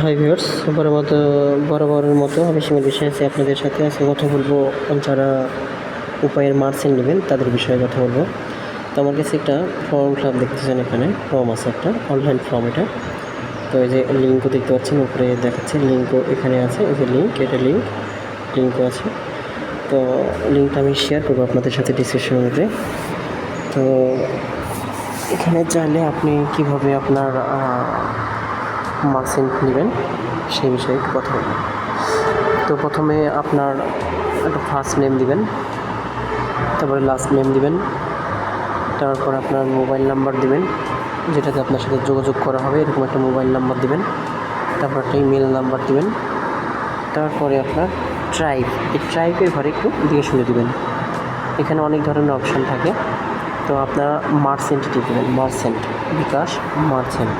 Hi viewers বড় মতো বরাবরের মতো আমি সীমার বিষয়ে আছি, আপনাদের সাথে আজকে কথা বলব যারা উপায়ের মার্সেল নেবেন, তাদের বিষয়ে কথা বলব। তো আমার কাছে একটা ফর্ম ক্লাব দেখতেছেন এখানে ফর্ম আছে একটা অনলাইন ফর্ম এটা। তো এই যে লিঙ্কও দেখতে পাচ্ছেন, উপরে দেখাচ্ছে লিঙ্কও এখানে আছে, এই যে লিঙ্ক এটা লিঙ্ক লিঙ্কও আছে। তো লিঙ্কটা আমি শেয়ার করব আপনাদের সাথে ডিসক্রিপশনের মধ্যে তো এখানে চাইলে আপনি কীভাবে আপনার মার্কসেন্ট নেবেন সেই বিষয়ে একটু কথা বলব। তো প্রথমে আপনার একটা ফার্স্ট নেম দিবেন, তারপরে লাস্ট নেম দিবেন, তারপর আপনার মোবাইল নাম্বার দিবেন, যেটাতে আপনার সাথে যোগাযোগ করা হবে, এরকম একটা মোবাইল নাম্বার দিবেন, তারপর একটা ইমেল নাম্বার দিবেন, তারপরে আপনার ট্রাইব এই ট্রাইবের ঘরে একটু দিয়ে শুনে দিবেন। এখানে অনেক ধরনের অপশান থাকে। তো আপনারা মার্সেন্ট টিপ দেবেন merchant bKash merchant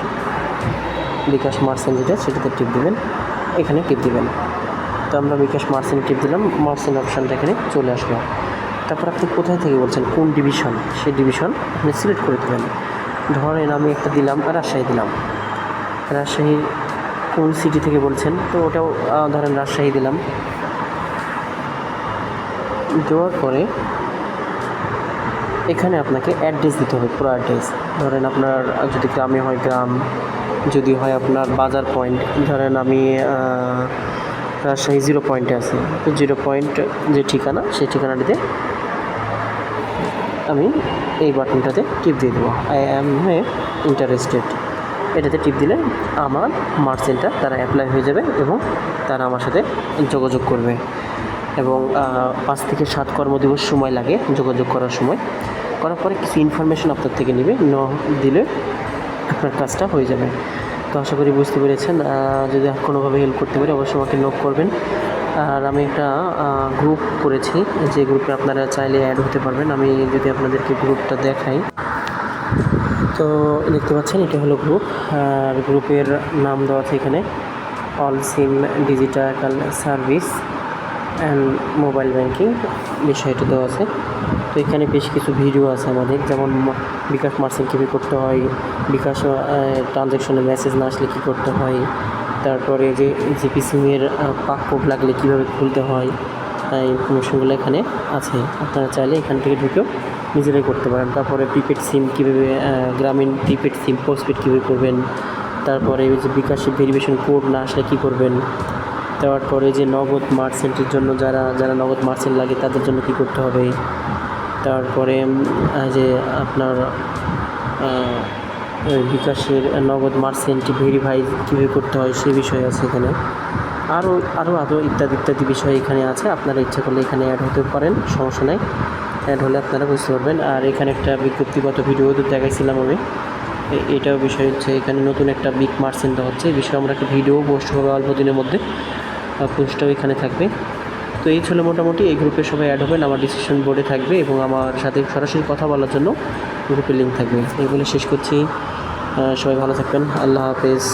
bKash merchant যেটা, সেটাতে টিপ দেবেন। এখানে টিপ দেবেন। তো আমরা বিকাশ মার্সেন্ট টিপ দিলাম, মার্সেন্ট অপশানটা এখানে চলে আসলো। তারপর আপনি কোথায় থেকে বলছেন? কোন ডিভিশন? সেই ডিভিশন আপনি সিলেক্ট করে দেবেন। ধরেন আমি একটা দিলাম, রাজশাহী দিলাম। রাজশাহী কোন সিটি থেকে বলছেন? তো ওটাও ধরেন রাজশাহী দিলাম। দেওয়ার পরে এখানে আপনাকে অ্যাড্রেস দিতে হবে, পুরো অ্যাড্রেস ধরেন আপনার, যদি গ্রামে হয় গ্রাম, যদি হয় আপনার বাজার পয়েন্ট ধরেন আমি রাজশাহী জিরো পয়েন্টে আছি। তো জিরো পয়েন্ট যে ঠিকানা, সেই ঠিকানাটিতে আমি এই বাটনটাতে টিপ দিয়ে দেবো। আই অ্যাম এ ইন্টারেস্টেড এটাতে টিপ দিলে আমার মার্চেন্টটা তারা অ্যাপ্লাই হয়ে যাবে এবং তারা আমার সাথে যোগাযোগ করবে। এবং পাঁচ থেকে সাত কর্মদিবস সময় লাগে যোগাযোগ করার সময়। করার পরে কিছু ইনফরমেশন আপনার থেকে নেবে, ন দিলে আপনার কাজটা হয়ে যাবে। তো আশা করি বুঝতে পেরেছেন যদি কোনোভাবে হেল্প করতে পারি অবশ্যই আমাকে নোট করবেন। আর আমি একটা গ্রুপ করেছি, যে গ্রুপে আপনারা চাইলে অ্যাড হতে পারবেন। আমি যদি আপনাদেরকে গ্রুপটা দেখাই। তো দেখতে পাচ্ছেন, এটা হলো গ্রুপ আর গ্রুপের নাম দেওয়া আছে এখানে all SIM digital service and mobile banking বিষয়টা দেওয়া আছে। তো এখানে বেশ কিছু ভিডিও আছে আমাদের, যেমন বিকাশ মার্সেল কীভাবে করতে হয়, বিকাশ ট্রানজ্যাকশনে মেসেজ না আসলে কী করতে হয়, তারপরে যে জিপি সিমের পাক কোড লাগলে কীভাবে খুলতে হয় এই ইনফরমেশনগুলো এখানে আছে। আপনারা চাইলে এখান থেকে ঢুকেও নিজেরাই করতে পারেন। তারপরে প্রিপেড সিম কীভাবে গ্রামীণ প্রিপেড সিম পোস্টপেড কীভাবে করবেন, তারপরে যে বিকাশের ভেরিফিকেশন কোড না আসলে কী করবেন তারপরে যে নগদ মার্চেন্টের জন্য যারা যারা নগদ মার্চেন্ট লাগে তাদের জন্য কী করতে হবে? তারপরে যে আপনার বিকাশের নগদ মার্চেন্ট ভেরিফাই কীভাবে করতে হয় সে বিষয় আছে এখানে। আরও আরও আরও ইত্যাদি ইত্যাদি বিষয় এখানে আছে। আপনারা ইচ্ছা করলে এখানে অ্যাড হতে পারেন, সমস্যা নেই। অ্যাড হলে আপনারা বুঝতে পারবেন। আর এখানে একটা বিজ্ঞপ্তিগত ভিডিও তো দেখাইছিলাম আমি। এটাও বিষয় হচ্ছে এখানে নতুন একটা বিগ মার্চেন্ট দেওয়া হচ্ছে। এই বিষয়ে আমরা একটা ভিডিও পোস্ট হবে অল্প দিনের মধ্যে। পোস্টটাও এখানে থাকবে। তো এই ছিল মোটামুটি, এই গ্রুপে সবাই অ্যাড হবেন আমার ডিসিশন বোর্ডে থাকবে এবং আমার সাথে সরাসরি কথা বলার জন্য গ্রুপের লিঙ্ক থাকবে। এই বলে শেষ করছি। সবাই ভালো থাকবেন। আল্লাহ হাফেজ।